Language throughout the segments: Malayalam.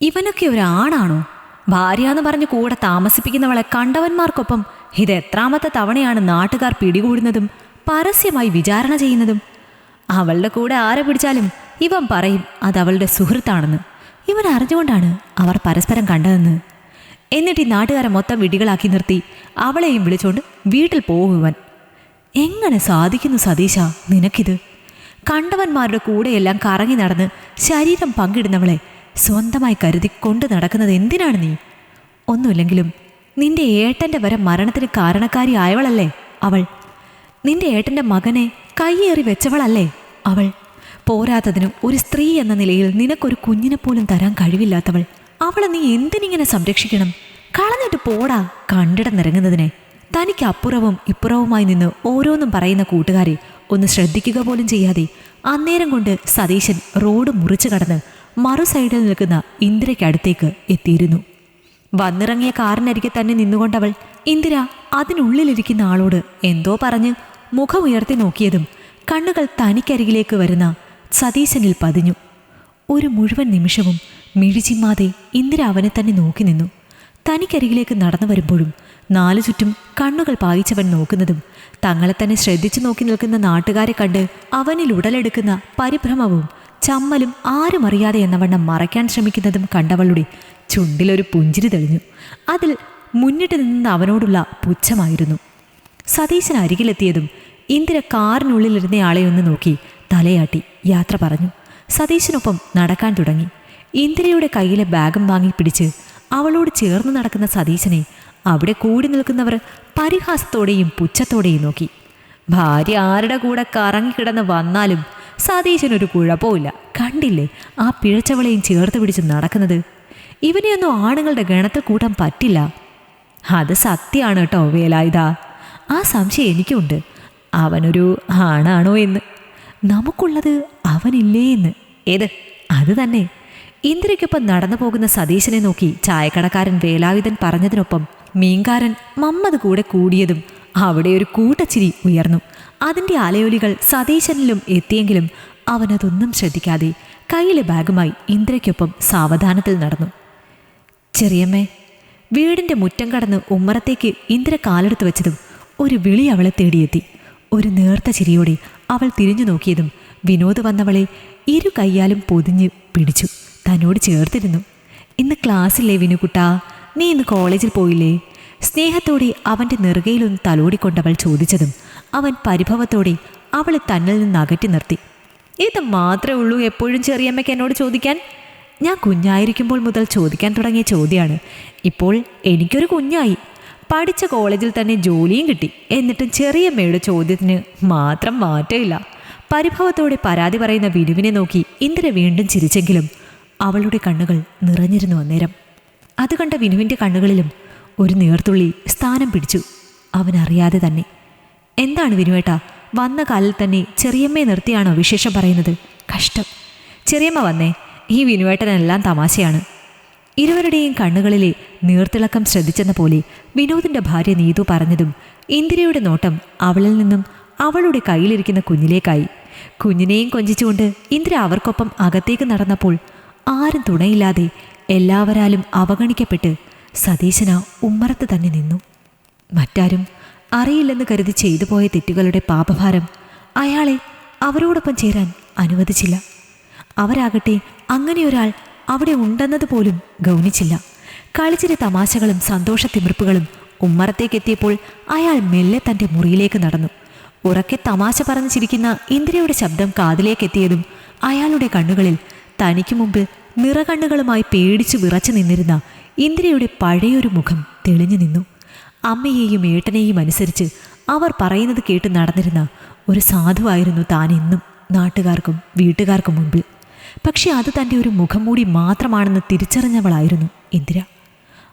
ഇവനൊക്കെ ഒരാണാണോ? ഭാര്യ എന്ന് പറഞ്ഞ് കൂടെ താമസിപ്പിക്കുന്നവളെ കണ്ടവന്മാർക്കൊപ്പം ഇത് എത്രാമത്തെ തവണയാണ് നാട്ടുകാർ പിടികൂടുന്നതും പരസ്യമായി വിചാരണ ചെയ്യുന്നതും? അവളുടെ കൂടെ ആരെ പിടിച്ചാലും ഇവൻ പറയും അത് അവളുടെ സുഹൃത്താണെന്ന്. ഇവൻ അറിഞ്ഞുകൊണ്ടാണ് അവർ പരസ്പരം കണ്ടതെന്ന്. എന്നിട്ട് ഈ നാട്ടുകാരെ മൊത്തം വിടികളാക്കി നിർത്തി അവളെയും വിളിച്ചുകൊണ്ട് വീട്ടിൽ പോകും ഇവൻ എങ്ങനെ സാധിക്കുന്നു സതീശ നിനക്കിത്? കണ്ടവന്മാരുടെ കൂടെയെല്ലാം കറങ്ങി നടന്ന് ശരീരം പങ്കിടുന്നവളെ സ്വന്തമായി കരുതി കൊണ്ടു നടക്കുന്നത് എന്തിനാണ് നീ? ഒന്നുമില്ലെങ്കിലും നിന്റെ ഏട്ടന്റെ വരെ മരണത്തിന് കാരണക്കാരി ആയവളല്ലേ അവൾ? നിന്റെ ഏട്ടന്റെ മകനെ കൈയേറി വെച്ചവളല്ലേ അവൾ? പോരാത്തതിന് ഒരു സ്ത്രീ എന്ന നിലയിൽ നിനക്കൊരു കുഞ്ഞിനെ പോലും തരാൻ കഴിവില്ലാത്തവൾ. അവളെ നീ എന്തിനിങ്ങനെ സംരക്ഷിക്കണം? കളഞ്ഞിട്ട് പോടാ കണ്ടിടം നിറങ്ങുന്നതിനെ തനിക്ക് അപ്പുറവും ഇപ്പുറവുമായി നിന്ന് ഓരോന്നും പറയുന്ന കൂട്ടുകാരെ ഒന്ന് ശ്രദ്ധിക്കുക പോലും ചെയ്യാതെ അന്നേരം കൊണ്ട് സതീശൻ റോഡ് മുറിച്ചു കടന്ന് മറു സൈഡിൽ നിൽക്കുന്ന ഇന്ദിരയ്ക്കടുത്തേക്ക് എത്തിയിരുന്നു. വന്നിറങ്ങിയ കാറിനരികെ തന്നെ നിന്നുകൊണ്ടവൾ ഇന്ദിര അതിനുള്ളിലിരിക്കുന്ന ആളോട് എന്തോ പറഞ്ഞ് മുഖമുയർത്തി നോക്കിയതും കണ്ണുകൾ തനിക്കരികിലേക്ക് വരുന്ന സതീശനിൽ പതിഞ്ഞു. ഒരു മുഴുവൻ നിമിഷവും മിഴിചിമ്മാതെ ഇന്ദിര അവനെ തന്നെ നോക്കി നിന്നു. തനിക്കരികിലേക്ക് നടന്നു വരുമ്പോഴും നാലു ചുറ്റും കണ്ണുകൾ പായിച്ചവൻ നോക്കുന്നതും തങ്ങളെ തന്നെ ശ്രദ്ധിച്ചു നോക്കി നിൽക്കുന്ന നാട്ടുകാരെ കണ്ട് അവനിൽ ഉടലെടുക്കുന്ന പരിഭ്രമവും ചമ്മലും ആരും അറിയാതെ എന്നവണ്ണം മറയ്ക്കാൻ ശ്രമിക്കുന്നതും കണ്ടവളുടെ ചുണ്ടിലൊരു പുഞ്ചിരി തെളിഞ്ഞു. അതിൽ മുന്നിട്ട് നിന്ന അവനോടുള്ള പുച്ഛമായിരുന്നു. സതീശൻ അരികിലെത്തിയതും ഇന്ദിര കാറിനുള്ളിലിരുന്നയാളെ ഒന്ന് നോക്കി തലയാട്ടി യാത്ര പറഞ്ഞു. സതീശനൊപ്പം നടക്കാൻ തുടങ്ങി. ഇന്ദിരയുടെ കയ്യിലെ ബാഗും വാങ്ങി പിടിച്ച് അവളോട് ചേർന്ന് നടക്കുന്ന സതീശനെ അവിടെ കൂടി നിൽക്കുന്നവർ പരിഹാസത്തോടെയും പുച്ഛത്തോടെയും നോക്കി. ഭാര്യ ആരുടെ കൂടെ കറങ്ങിക്കിടന്ന് വന്നാലും സതീശനൊരു കുഴപ്പമില്ല കണ്ടില്ലേ ആ പിഴച്ചവളെയും ചേർത്ത് പിടിച്ച് നടക്കുന്നത്? ഇവനെയൊന്നും ആണുങ്ങളുടെ ഗണത്തിൽ കൂട്ടാൻ പറ്റില്ല. അത് സത്യമാണ് കേട്ടോ വേലായുധ. ആ സംശയം എനിക്കുണ്ട്. അവനൊരു ആണാണോ എന്ന്. നമുക്കുള്ളത് അവനില്ലേ എന്ന്. ഏത്? അത് തന്നെ. ഇന്ദിരയ്ക്കൊപ്പം നടന്നു പോകുന്ന സതീശനെ നോക്കി ചായക്കടക്കാരൻ വേലായുധൻ പറഞ്ഞതിനൊപ്പം മീൻകാരൻ മമ്മത് കൂടെ കൂടിയതും അവിടെ ഒരു കൂട്ടച്ചിരി ഉയർന്നു. അതിന്റെ അലയൊലികൾ സതീശനിലും എത്തിയെങ്കിലും അവനതൊന്നും ശ്രദ്ധിക്കാതെ കയ്യിലെ ബാഗുമായി ഇന്ദ്രയ്ക്കൊപ്പം സാവധാനത്തിൽ നടന്നു. ചെറിയമ്മേ വീടിന്റെ മുറ്റം കടന്ന് ഉമ്മറത്തേക്ക് ഇന്ദ്ര കാലെടുത്ത് വെച്ചതും ഒരു വിളി അവളെ തേടിയെത്തി. ഒരു നേർത്ത ചിരിയോടെ അവൾ തിരിഞ്ഞു നോക്കിയതും വിനോദ് വന്നവളെ ഇരു കൈയാലും പൊതിഞ്ഞ് പിടിച്ചു. തന്നോട് ചേർത്തിരുന്നു. ഇന്ന് ക്ലാസ്സില്ലേ വിനുകുട്ടാ? നീ ഇന്ന് കോളേജിൽ പോയില്ലേ? സ്നേഹത്തോടെ അവന്റെ നെറുകയിലൊന്ന് തലോടിക്കൊണ്ടവൾ ചോദിച്ചതും അവൻ പരിഭവത്തോടെ അവളെ തന്നിൽ നിന്ന് അകറ്റി നിർത്തി. ഇത് മാത്രമേ ഉള്ളൂ എപ്പോഴും ചെറിയമ്മയ്ക്ക് എന്നോട് ചോദിക്കാൻ? ഞാൻ കുഞ്ഞായിരിക്കുമ്പോൾ മുതൽ ചോദിക്കാൻ തുടങ്ങിയ ചോദ്യമാണ്. ഇപ്പോൾ എനിക്കൊരു കുഞ്ഞായി. പഠിച്ച കോളേജിൽ തന്നെ ജോലിയും കിട്ടി. എന്നിട്ടും ചെറിയമ്മയുടെ ചോദ്യത്തിന് മാത്രം മാറ്റമില്ല. പരിഭവത്തോടെ പരാതി പറയുന്ന വിനുവിനെ നോക്കി ഇന്ദിര വീണ്ടും ചിരിച്ചെങ്കിലും അവളുടെ കണ്ണുകൾ നിറഞ്ഞിരുന്നു അന്നേരം. അത് കണ്ട വിനുവിന്റെ കണ്ണുകളിലും ഒരു നീർത്തുള്ളി സ്ഥാനം പിടിച്ചു. അവനറിയാതെ തന്നെ എന്താണ് വിനുവേട്ടാ? വന്ന കാലിൽ തന്നെ ചെറിയമ്മയെ നിർത്തിയാണോ വിശേഷം പറയുന്നത്? കഷ്ടം. ചെറിയമ്മ വന്നേ. ഈ വിനുവേട്ടനെല്ലാം തമാശയാണ്. ഇരുവരുടെയും കണ്ണുകളിലെ നീർത്തിളക്കം ശ്രദ്ധിച്ചെന്ന പോലെ വിനോദിന്റെ ഭാര്യ നീതു പറഞ്ഞതും ഇന്ദിരയുടെ നോട്ടം അവളിൽ നിന്നും അവളുടെ കയ്യിലിരിക്കുന്ന കുഞ്ഞിലേക്കായി. കുഞ്ഞിനെയും കൊഞ്ചിച്ചുകൊണ്ട് ഇന്ദിര അവർക്കൊപ്പം അകത്തേക്ക് നടന്നപ്പോൾ ആരും തുണയില്ലാതെ എല്ലാവരാലും അവഗണിക്കപ്പെട്ട് സതീശന ഉമ്മറത്ത് തന്നെ നിന്നു. മറ്റാരും അറിയില്ലെന്ന് കരുതി ചെയ്തു പോയ തെറ്റുകളുടെ പാപഭാരം അയാളെ അവരോടൊപ്പം ചേരാൻ അനുവദിച്ചില്ല. അവരാകട്ടെ അങ്ങനെയൊരാൾ അവിടെ ഉണ്ടെന്നത് പോലും ഗൗനിച്ചില്ല. കളിച്ചിരി തമാശകളും സന്തോഷ തിമിർപ്പുകളും ഉമ്മറത്തേക്കെത്തിയപ്പോൾ അയാൾ മെല്ലെ തന്റെ മുറിയിലേക്ക് നടന്നു. ഉറക്കെ തമാശ പറഞ്ഞു ചിരിക്കുന്ന ഇന്ദ്രയുടെ ശബ്ദം കാതിലേക്കെത്തിയതും അയാളുടെ കണ്ണുകളിൽ തനിക്ക് മുമ്പിൽ നിറകണ്ണുകളുമായി പേടിച്ചു വിറച്ചു നിന്നിരുന്ന ഇന്ദ്രയുടെ പഴയൊരു മുഖം തെളിഞ്ഞു നിന്നു. അമ്മയെയും ഏട്ടനെയും അനുസരിച്ച് അവർ പറയുന്നത് കേട്ട് നടന്നിരുന്ന ഒരു സാധുവായിരുന്നു താൻ എന്നും നാട്ടുകാർക്കും വീട്ടുകാർക്കും മുൻപിൽ പക്ഷേ അത് തന്റെ ഒരു മുഖംമൂടി മാത്രമാണെന്ന് തിരിച്ചറിഞ്ഞവളായിരുന്നു ഇന്ദിര.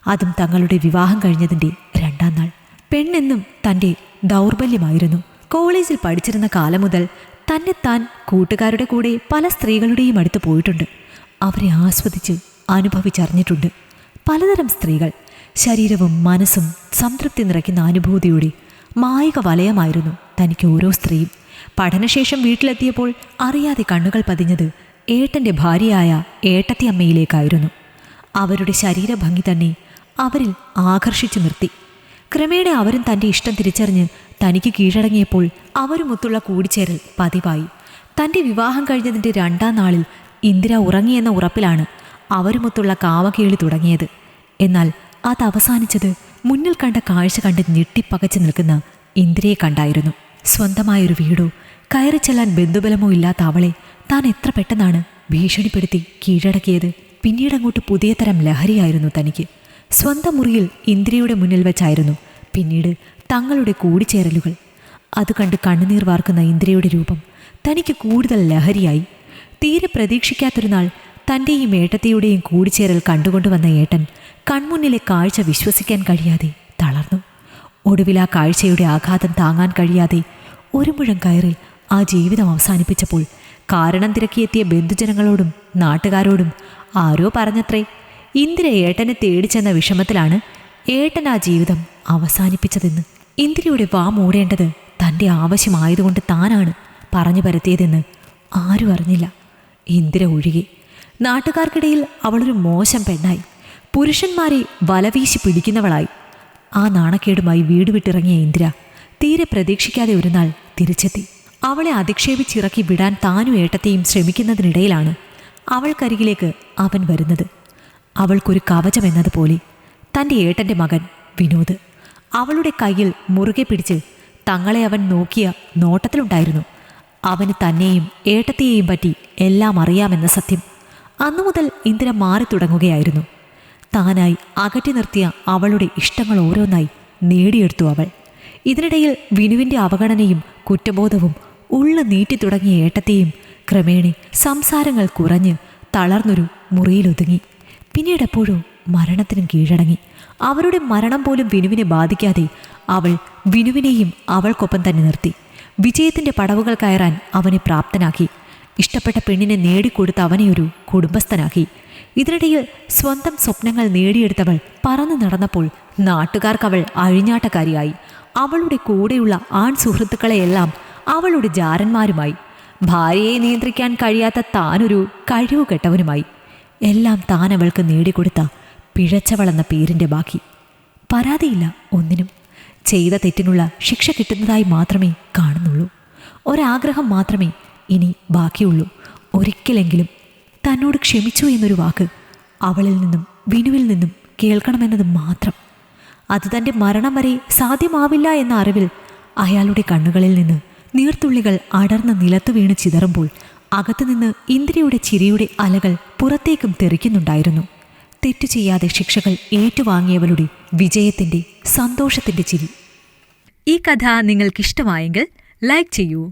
അതും തങ്ങളുടെ വിവാഹം കഴിഞ്ഞതിന്റെ രണ്ടാം നാൾ. പെണ്ണെന്നും തന്റെ ദൗർബല്യമായിരുന്നു. കോളേജിൽ പഠിച്ചിരുന്ന കാലം മുതൽ തന്നെ താൻ കൂട്ടുകാരുടെ കൂടെ പല സ്ത്രീകളുടെയും അടുത്ത് പോയിട്ടുണ്ട്. അവരെ ആസ്വദിച്ച് അനുഭവിച്ചറിഞ്ഞിട്ടുണ്ട്. പലതരം സ്ത്രീകൾ ശരീരവും മനസ്സും സംതൃപ്തി നിറയ്ക്കുന്ന അനുഭൂതിയുടെ മായിക വലയമായിരുന്നു തനിക്ക് ഓരോ സ്ത്രീയും. പഠനശേഷം വീട്ടിലെത്തിയപ്പോൾ അറിയാതെ കണ്ണുകൾ പതിഞ്ഞത് ഏട്ടന്റെ ഭാര്യയായ ഏട്ടത്തിയമ്മയിലേക്കായിരുന്നു. അവരുടെ ശരീരഭംഗി തന്നെ അവരിൽ ആകർഷിച്ചു നിർത്തി. ക്രമേണ അവരും തന്റെ ഇഷ്ടം തിരിച്ചറിഞ്ഞ് തനിക്ക് കീഴടങ്ങിയപ്പോൾ അവരുമൊത്തുള്ള കൂടിച്ചേരൽ പതിവായി. തന്റെ വിവാഹം കഴിഞ്ഞതിന്റെ രണ്ടാം നാളിൽ ഇന്ദിര ഉറങ്ങിയെന്ന ഉറപ്പിലാണ് അവരുമൊത്തുള്ള കാവകേളി തുടങ്ങിയത്. എന്നാൽ അത് അവസാനിച്ചത് മുന്നിൽ കണ്ട കാഴ്ച കണ്ട് ഞെട്ടിപ്പകച്ചു നിൽക്കുന്ന ഇന്ദിരയെ കണ്ടായിരുന്നു. സ്വന്തമായൊരു വീടോ കയറി ചെല്ലാൻ ബന്ധുബലമോ ഇല്ലാത്ത അവളെ താൻ എത്ര പെട്ടെന്നാണ് ഭീഷണിപ്പെടുത്തി കീഴടക്കിയത്. പിന്നീടങ്ങോട്ട് പുതിയ തരം ലഹരിയായിരുന്നു തനിക്ക്. സ്വന്തം മുറിയിൽ ഇന്ദിരയുടെ മുന്നിൽ വെച്ചായിരുന്നു പിന്നീട് തങ്ങളുടെ കൂടിച്ചേരലുകൾ. അത് കണ്ട് കണ്ണുനീർ വാർക്കുന്ന ഇന്ദിരയുടെ രൂപം തനിക്ക് കൂടുതൽ ലഹരിയായി. തീരെ പ്രതീക്ഷിക്കാത്തൊരു നാൾ തന്റെയും ഏട്ടത്തിയുടെയും കൂടിച്ചേരൽ കണ്ടുകൊണ്ടുവന്ന ഏട്ടൻ കൺമുന്നിലെ കാഴ്ച വിശ്വസിക്കാൻ കഴിയാതെ തളർന്നു. ഒടുവിൽ ആ കാഴ്ചയുടെ ആഘാതം താങ്ങാൻ കഴിയാതെ ഒരു മുഴം കയറിൽ ആ ജീവിതം അവസാനിപ്പിച്ചപ്പോൾ കാരണം തിരക്കിയെത്തിയ ബന്ധുജനങ്ങളോടും നാട്ടുകാരോടും ആരോ പറഞ്ഞത്രേ ഇന്ദിര ഏട്ടനെ തേടിച്ചെന്ന വിഷമത്തിലാണ് ഏട്ടൻ ആ ജീവിതം അവസാനിപ്പിച്ചതെന്ന്. ഇന്ദിരയുടെ വാ മൂടേണ്ടത് തന്റെ ആവശ്യമായതുകൊണ്ട് താനാണ് പറഞ്ഞു പരത്തിയതെന്ന് ആരും അറിഞ്ഞില്ല. ഇന്ദിര ഒഴികെ നാട്ടുകാർക്കിടയിൽ അവളൊരു മോശം പെണ്ണായി. പുരുഷന്മാരെ വലവീശി പിടിക്കുന്നവളായി. ആ നാണക്കേടുമായി വീട് വിട്ടിറങ്ങിയ ഇന്ദിര തീരെ പ്രതീക്ഷിക്കാതെ ഒരു നാൾ തിരിച്ചെത്തി. അവളെ അധിക്ഷേപിച്ചിറക്കി വിടാൻ താനും ഏട്ടത്തെയും ശ്രമിക്കുന്നതിനിടയിലാണ് അവൾക്കരികിലേക്ക് അവൻ വരുന്നത്. അവൾക്കൊരു കവചം എന്നതുപോലെ തന്റെ ഏട്ടന്റെ മകൻ വിനോദ്. അവളുടെ കയ്യിൽ മുറുകെ പിടിച്ച് തങ്ങളെ അവൻ നോക്കിയ നോട്ടത്തിലുണ്ടായിരുന്നു. അവന് തന്നെയും ഏട്ടത്തെയും പറ്റി എല്ലാം അറിയാമെന്ന സത്യം. അന്നു മുതൽ ഇന്ദിര മാറി തുടങ്ങുകയായിരുന്നു. താനായി അകറ്റി നിർത്തിയ അവളുടെ ഇഷ്ടങ്ങൾ ഓരോന്നായി നേടിയെടുത്തു അവൾ. ഇതിനിടയിൽ വിനുവിന്റെ അവഗണനയും കുറ്റബോധവും ഉള്ളു നീട്ടി തുടങ്ങിയ ഏട്ടത്തെയും ക്രമേണ സംസാരങ്ങൾ കുറഞ്ഞ് തളർന്നൊരു മുറിയിലൊതുങ്ങി പിന്നീടെപ്പോഴോ മരണത്തിനും കീഴടങ്ങി. അവരുടെ മരണം പോലും വിനുവിനെ ബാധിക്കാതെ അവൾ വിനുവിനെയും അവൾക്കൊപ്പം തന്നെ നിർത്തി. വിജയത്തിന്റെ പടവുകൾ കയറാൻ അവനെ പ്രാപ്തനാക്കി. ഇഷ്ടപ്പെട്ട പെണ്ണിനെ നേടിക്കൊടുത്ത അവനെ ഒരു കുടുംബസ്ഥനാക്കി. ഇതിനിടയിൽ സ്വന്തം സ്വപ്നങ്ങൾ നേടിയെടുത്തവൾ പറന്നു നടന്നപ്പോൾ നാട്ടുകാർക്കവൾ അഴിഞ്ഞാട്ടക്കാരിയായി. അവളുടെ കൂടെയുള്ള ആൺ സുഹൃത്തുക്കളെയെല്ലാം അവളുടെ ജാരന്മാരുമായി. ഭാര്യയെ നിയന്ത്രിക്കാൻ കഴിയാത്ത താനൊരു കഴിവ് കെട്ടവനുമായി എല്ലാം താൻ അവൾക്ക് നേടിക്കൊടുത്ത പിഴച്ചവളെന്ന പേരിന്റെ ബാക്കി. പരാതിയില്ല ഒന്നിനും. ചെയ്ത തെറ്റിനുള്ള ശിക്ഷ കിട്ടുന്നതായി മാത്രമേ കാണുന്നുള്ളൂ. ഒരാഗ്രഹം മാത്രമേ ഇനി ബാക്കിയുള്ളൂ. ഒരിക്കലെങ്കിലും തന്നോട് ക്ഷമിച്ചു എന്നൊരു വാക്ക് അവളിൽ നിന്നും വിനുവിൽ നിന്നും കേൾക്കണമെന്നത് മാത്രം. അത് തന്റെ മരണം വരെ സാധ്യമാവില്ല എന്ന അറിവിൽ അയാളുടെ കണ്ണുകളിൽ നിന്ന് നീർത്തുള്ളികൾ അടർന്ന് നിലത്തു വീണ് ചിതറുമ്പോൾ അകത്തുനിന്ന് ഇന്ദ്രിയുടെ ചിരിയുടെ അലകൾ പുറത്തേക്കും തെറിക്കുന്നുണ്ടായിരുന്നു. തെറ്റു ചെയ്യാതെ ശിക്ഷകൾ ഏറ്റുവാങ്ങിയവളുടെ വിജയത്തിന്റെ സന്തോഷത്തിന്റെ ചിരി. ഈ കഥ നിങ്ങൾക്കിഷ്ടമായെങ്കിൽ ലൈക്ക് ചെയ്യൂ